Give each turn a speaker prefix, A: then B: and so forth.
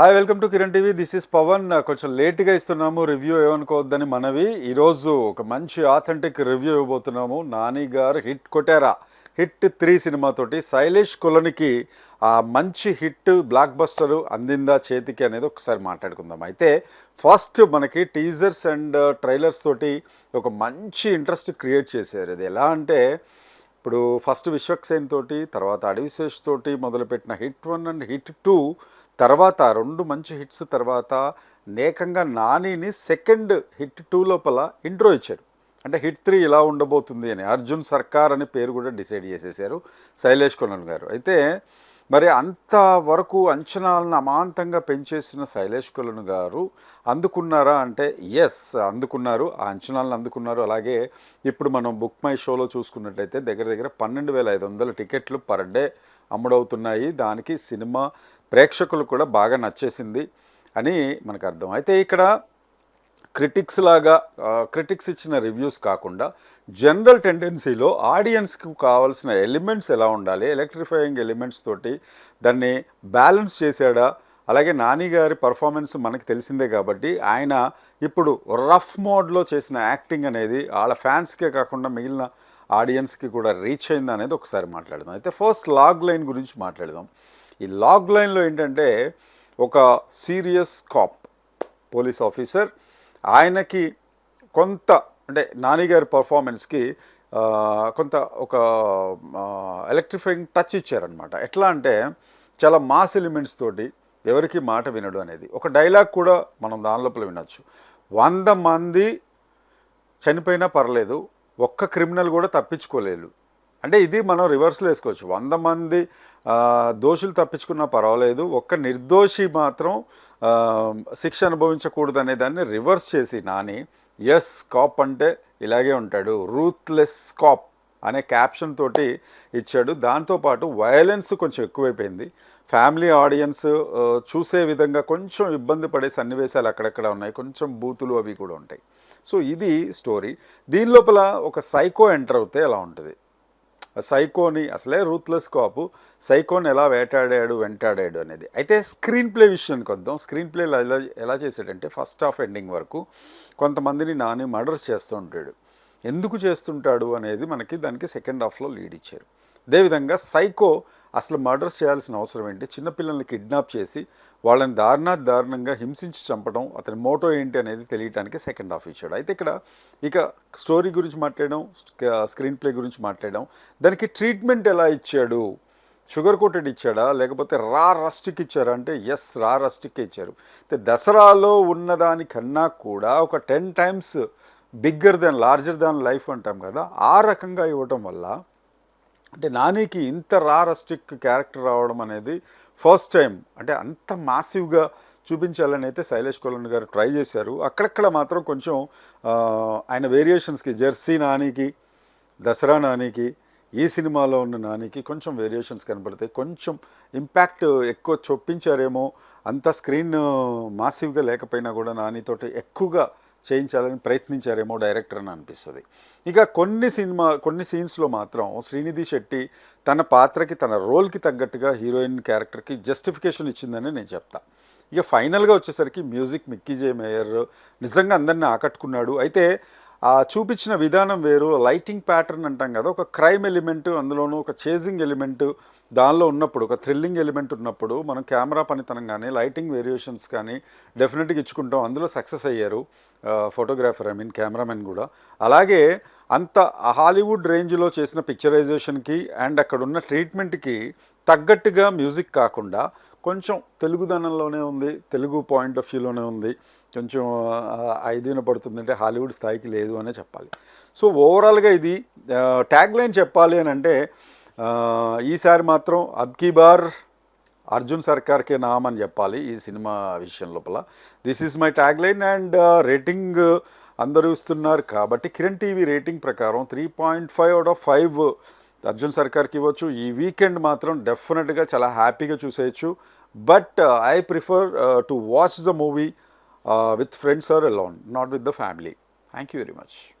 A: Hi welcome to Kiran TV this is Pavan కొంచెం లేట్గా ఇస్తున్నాము. రివ్యూ ఏమనుకోవద్దని మనవి. ఈరోజు ఒక మంచి ఆథెంటిక్ రివ్యూ ఇవ్వబోతున్నాము. నాని గారు హిట్ కొట్టారా? హిట్ త్రీ సినిమాతోటి శైలేష్ కులనికి ఆ మంచి హిట్ బ్లాక్ బస్టర్ అందిందా చేతికి అనేది ఒకసారి మాట్లాడుకుందాం. అయితే ఫస్ట్ మనకి టీజర్స్ అండ్ ట్రైలర్స్ తోటి ఒక మంచి ఇంట్రెస్ట్ క్రియేట్ చేశారు. ఇది ఎలా అంటే ఇప్పుడు ఫస్ట్ విశ్వక్సేన్ తోటి తర్వాత అడవిశేష్ తోటి మొదలుపెట్టిన hit one and hit two తర్వాత రెండు మంచి హిట్స్ తర్వాత నేకంగా నానిని సెకండ్ హిట్ టూ లోపల ఇంట్రో ఇచ్చారు. అంటే హిట్ త్రీ ఇలా ఉండబోతుంది అని. అర్జున్ సర్కార్ అనే పేరు కూడా డిసైడ్ చేసేసారు శైలేష్ కొనన్ గారు. అయితే మరి అంతవరకు అంచనాలను అమాంతంగా పెంచేసిన శైలేష్ కులను గారు అందుకున్నారా అంటే ఎస్ అందుకున్నారు. ఆ అంచనాలను అందుకున్నారు. అలాగే ఇప్పుడు మనం బుక్ మై షోలో చూసుకున్నట్టయితే దగ్గర దగ్గర పన్నెండు వేల ఐదు వందల టికెట్లు పర్ డే అమ్ముడవుతున్నాయి. దానికి సినిమా ప్రేక్షకులు కూడా బాగా నచ్చేసింది అని మనకు అర్థం. అయితే ఇక్కడ క్రిటిక్స్ లాగా క్రిటిక్స్ ఇచ్చిన రివ్యూస్ కాకుండా జనరల్ టెండెన్సీలో ఆడియన్స్కి కావాల్సిన ఎలిమెంట్స్ ఎలా ఉండాలి ఎలక్ట్రిఫైయింగ్ ఎలిమెంట్స్ తోటి దాన్ని బ్యాలెన్స్ చేశాడా అలాగే నాని గారి పర్ఫార్మెన్స్ మనకి తెలిసిందే కాబట్టి ఆయన ఇప్పుడు రఫ్ మోడ్లో చేసిన యాక్టింగ్ అనేది వాళ్ళ ఫ్యాన్స్కే కాకుండా మిగిలిన ఆడియన్స్కి కూడా రీచ్ అయింది అనేది ఒకసారి మాట్లాడదాం. అయితే ఫస్ట్ లాగ్ లైన్ గురించి మాట్లాడదాం. ఈ లాగ్ లైన్లో ఏంటంటే ఒక సీరియస్ కాప్ పోలీస్ ఆఫీసర్ ఆయనకి కొంత అంటే నానిగారి పర్ఫార్మెన్స్కి కొంత ఒక ఎలక్ట్రిఫైయింగ్ టచ్ ఇచ్చారనమాట ఎట్లా అంటే చాలా మాస్ ఎలిమెంట్స్ తోటి ఎవరికి మాట వినడు అనేది. ఒక డైలాగ్ కూడా మనం దాని లోపల వినొచ్చు. వంద మంది చనిపోయినా పర్లేదు ఒక్క క్రిమినల్ కూడా తప్పించుకోలేదు అంటే ఇది మనం రివర్స్లో వేసుకోవచ్చు. వంద మంది దోషులు తప్పించుకున్నా పర్వాలేదు. ఒక్క నిర్దోషి మాత్రం శిక్ష అనుభవించకూడదు అనే దాన్ని రివర్స్ చేసి నాని ఎస్ కాప్ అంటే ఇలాగే ఉంటాడు. రూత్లెస్ కాప్ అనే క్యాప్షన్ తోటి ఇచ్చాడు. దాంతోపాటు వయలెన్స్ కొంచెం ఎక్కువైపోయింది. ఫ్యామిలీ ఆడియన్స్ చూసే విధంగా కొంచెం ఇబ్బంది పడే సన్నివేశాలు అక్కడక్కడ ఉన్నాయి. కొంచెం బూతులు అవి కూడా ఉంటాయి. సో ఇది స్టోరీ దీని లోపల ఒక సైకో ఎంటర్ అవుతే ఎలా ఉంటుంది? సైకోని అసలే రూత్లెస్ కాపు సైకోని ఎలా వేటాడాడు వెంటాడాడు అనేది. అయితే స్క్రీన్ ప్లే విషయానికి వద్దాం. స్క్రీన్ ప్లే ఎలా ఎలా చేశాడంటే ఫస్ట్ హాఫ్ ఎండింగ్ వరకు కొంతమందిని నాని మర్డర్స్ చేస్తూ ఉంటాడు. ఎందుకు చేస్తుంటాడు అనేది మనకి దానికి సెకండ్ హాఫ్లో లీడ్ ఇచ్చారు. అదేవిధంగా సైకో అసలు మర్డర్స్ చేయాల్సిన అవసరం ఏంటి? చిన్నపిల్లల్ని కిడ్నాప్ చేసి వాళ్ళని దారుణా దారుణంగా హింసించి చంపడం అతని మోటో ఏంటి అనేది తెలియటానికి సెకండ్ హాఫ్ ఇచ్చాడు. అయితే ఇక్కడ ఇక స్టోరీ గురించి మాట్లాడడం స్క్రీన్ ప్లే గురించి మాట్లాడడం దానికి ట్రీట్మెంట్ ఎలా ఇచ్చాడు? షుగర్ కోటెడ్ ఇచ్చాడా? లేకపోతే రా రస్టిక్ ఇచ్చారా? అంటే ఎస్ రా రస్టిక్ ఇచ్చారు. అయితే దసరాలో ఉన్నదానికన్నా కూడా ఒక ten times bigger than larger than life అంటాం కదా ఆ రకంగా ఇవ్వటం వల్ల అంటే నానికి ఇంత రారస్టిక్ క్యారెక్టర్ రావడం అనేది ఫస్ట్ టైం. అంటే అంత మాసివ్గా చూపించాలని అయితే శైలేష్ కొలన్ గారు ట్రై చేశారు. అక్కడక్కడ మాత్రం కొంచెం ఆయన వేరియేషన్స్కి జెర్సీ నానికి దసరా నానికి ఈ సినిమాలో ఉన్న నానికి కొంచెం వేరియేషన్స్ కనబడతాయి కొంచెం ఇంపాక్ట్ ఎక్కువ చొప్పించారేమో అంత స్క్రీన్ మాసివ్గా లేకపోయినా కూడా నానితోటి ఎక్కువగా చేయించాలని ప్రయత్నించారేమో డైరెక్టర్ అని అనిపిస్తుంది. ఇక కొన్ని సినిమా కొన్ని సీన్స్లో మాత్రం శ్రీనిధి శెట్టి తన పాత్రకి తన రోల్కి తగ్గట్టుగా హీరోయిన్ క్యారెక్టర్కి జస్టిఫికేషన్ ఇచ్చిందని నేను చెప్తా. ఇక ఫైనల్గా వచ్చేసరికి మ్యూజిక్ మిక్కీ జే మేయర్ నిజంగా అందరిని ఆకట్టుకున్నాడు. అయితే ఆ చూపించిన విధానం వేరు లైటింగ్ ప్యాటర్న్ అంటాం కదా ఒక క్రైమ్ ఎలిమెంట్ అందులోనూ ఒక చేజింగ్ ఎలిమెంట్ దానిలో ఉన్నప్పుడు ఒక థ్రిల్లింగ్ ఎలిమెంట్ ఉన్నప్పుడు మనం కెమెరా పనితనం కానీ లైటింగ్ వేరియేషన్స్ కానీ డెఫినెట్గా ఇచ్చుకుంటాం. అందులో సక్సెస్ అయ్యారు ఫోటోగ్రాఫర్ ఐ మీన్ కెమెరామెన్ కూడా. అలాగే అంత హాలీవుడ్ రేంజ్లో చేసిన పిక్చరైజేషన్కి అండ్ అక్కడ ఉన్న ట్రీట్మెంట్కి తగ్గట్టుగా మ్యూజిక్ కాకుండా కొంచెం తెలుగుదనంలోనే ఉంది తెలుగు పాయింట్ ఆఫ్ వ్యూలోనే ఉంది. కొంచెం ఐదున పడుతుందంటే హాలీవుడ్ స్థాయికి లేదు అనే చెప్పాలి. సో ఓవరాల్గా ఇది ట్యాగ్ లైన్ చెప్పాలి అని అంటే ఈసారి మాత్రం అబ్కీ బార్ అర్జున్ సర్కార్కే నామ్ అని చెప్పాలి ఈ సినిమా విషయం లోపల. This is my tag line and rating అందరూ ఇస్తున్నారు కాబట్టి కిరణ్ టీవీ రేటింగ్ ప్రకారం three point five out of five Arjun సర్కార్కి ఇవ్వచ్చు. ఈ వీకెండ్ మాత్రం డెఫినెట్గా చాలా హ్యాపీగా చూసేయచ్చు. But I prefer to watch the movie Uh, with friends or alone, not with the family. Thank you very much.